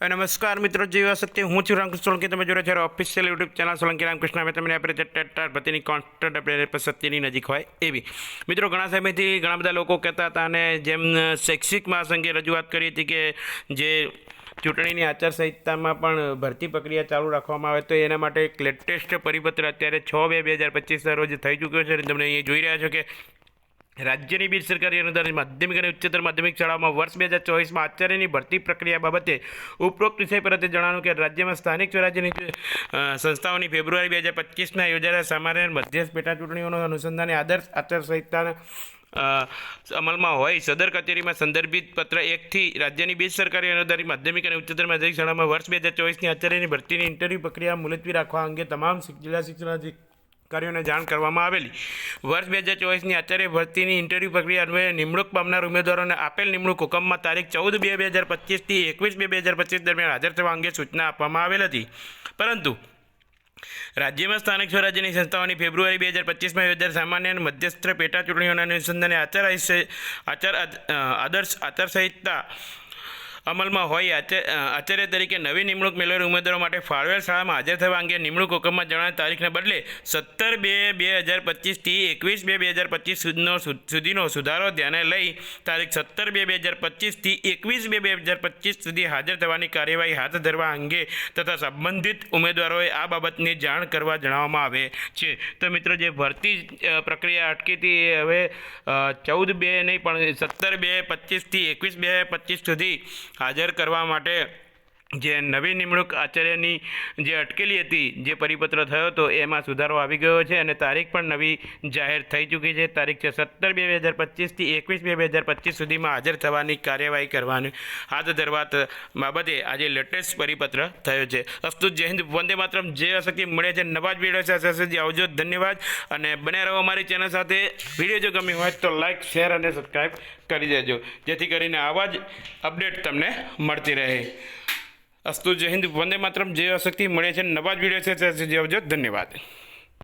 નમસ્કાર મિત્રો જેવા શક્તિ હું છું રામકૃષ્ણ સોલંકી. તમે જોડે જ્યારે official YouTube channel Solanki Ramkrishna. અમે તમને આપણે ટેટાર ભતીની કોન્સ્ટન્ટ આપણે સત્યની નજીક હોય એવી. મિત્રો, ઘણા સમયથી ઘણા બધા લોકો કહેતા હતા અને જેમ શૈક્ષિક મહાસંઘે રજૂઆત કરી હતી કે જે ચૂંટણીની આચારસંહિતામાં પણ ભરતી પ્રક્રિયા ચાલુ રાખવામાં આવે, તો એના માટે એક લેટેસ્ટ પરિપત્ર અત્યારે છ બે બે હજાર પચીસના રોજ થઈ ચૂક્યો છે. અને તમને અહીંયા જોઈ રહ્યા છો કે રાજ્યની બિન સરકારી અનુદાનિત માધ્યમિક અને ઉચ્ચતર માધ્યમિક શાળાઓમાં વર્ષ બે હજાર ચોવીસમાં આચાર્યની ભરતી પ્રક્રિયા બાબતે ઉપરોક્ત વિષય પરતે જણાવ્યું કે રાજ્યમાં સ્થાનિક સ્વરાજ્યની સંસ્થાઓની ફેબ્રુઆરી બે હજાર પચીસના યોજાયેલા સામાન્ય મધ્યસ્થ પેટા ચૂંટણીઓનો અનુસંધાને આદર્શ આચારસંહિતાના અમલમાં હોય સદર કચેરીમાં સંદર્ભિત પત્ર એકથી રાજ્યની બીજ સરકારી અનુદાનિત માધ્યમિક અને ઉચ્ચતર માધ્યમિક શાળામાં વર્ષ બે હજાર ચોવીસની આચાર્યની ભરતીની ઇન્ટરવ્યૂ પ્રક્રિયા મુલતવી રાખવા અંગે તમામ જિલ્લા જિલ્લા શિક્ષણાધિકારીઓને જાણ કરવામાં આવેલી. વર્ષ બે હજાર ચોવીસની આચાર્ય ભરતીની ઇન્ટરવ્યૂ પ્રક્રિયા અન્વયે નિમણૂક પામનાર ઉમેદવારોને આપેલ નિમણૂક હુકમમાં તારીખ ચૌદ બે બે હજાર પચીસથી એકવીસ બે બે હજાર પચીસ દરમિયાન હાજર થવા અંગે સૂચના આપવામાં આવેલ હતી. પરંતુ રાજ્યમાં સ્થાનિક સ્વરાજ્યની સંસ્થાઓની ફેબ્રુઆરી બે હજાર પચીસમાં યોજાયેલ સામાન્ય અને મધ્યસ્થ પેટા ચૂંટણીઓના અનુસંધાને આચાર આચાર આદર્શ આચારસંહિતા અમલમાં હોય. આચા- આચાર્ય તરીકે નવી નિમણૂક મેળવેલ ઉમેદવારો માટે ફાળવેલ શાળામાં હાજર થવા અંગે નિમણૂક હુકમમાં જણાવેલ તારીખને બદલે સત્તર બે બે હજાર પચીસથી એકવીસ બે બે હજાર પચીસ સુધીનો સુધીનો સુધારો ધ્યાને લઈ તારીખ સત્તર બે બે હજાર પચીસથી એકવીસ બે બે હજાર પચીસ સુધી હાજર થવાની કાર્યવાહી હાથ ધરવા અંગે તથા સંબંધિત ઉમેદવારોએ આ બાબતની જાણ કરવા જણાવવામાં આવે છે. તો મિત્રો, જે ભરતી પ્રક્રિયા અટકી હતી હવે ચૌદ બે નહીં પણ સત્તર બે પચીસથી એકવીસ બે પચીસ સુધી હાજર કરવા માટે જે નવી નિમણૂક આચાર્યની જે અટકેલી હતી, જે પરિપત્ર થયો હતો, એમાં સુધારો આવી ગયો છે અને તારીખ પણ નવી જાહેર થઈ ચૂકી છે. તારીખ છે સત્તર બે બે હજાર પચીસથી એકવીસ બે બે હજાર પચીસ સુધીમાં હાજર થવાની કાર્યવાહી કરવાની. હાથ ધરવા બાબતે આજે લેટેસ્ટ પરિપત્ર થયો છે. અસ્તુ જય હિન્દ, વંદે માત્રમ. જે અશક્તિ મળે છે. નવા જ વીડિયો સાથે આવજો. ધન્યવાદ. અને બને રહો અમારી ચેનલ સાથે. વીડિયો જો ગમી હોય તો લાઇક શેર અને સબસ્ક્રાઈબ કરી દેજો. જેથી કરીને આવા જ અપડેટ તમને મળતી રહે. અસ્તુ જય હિન્દ વંદે માત્રમ. જે અશક્તિ. મળે છે નવા જ વીડિયો છે ધન્યવાદ.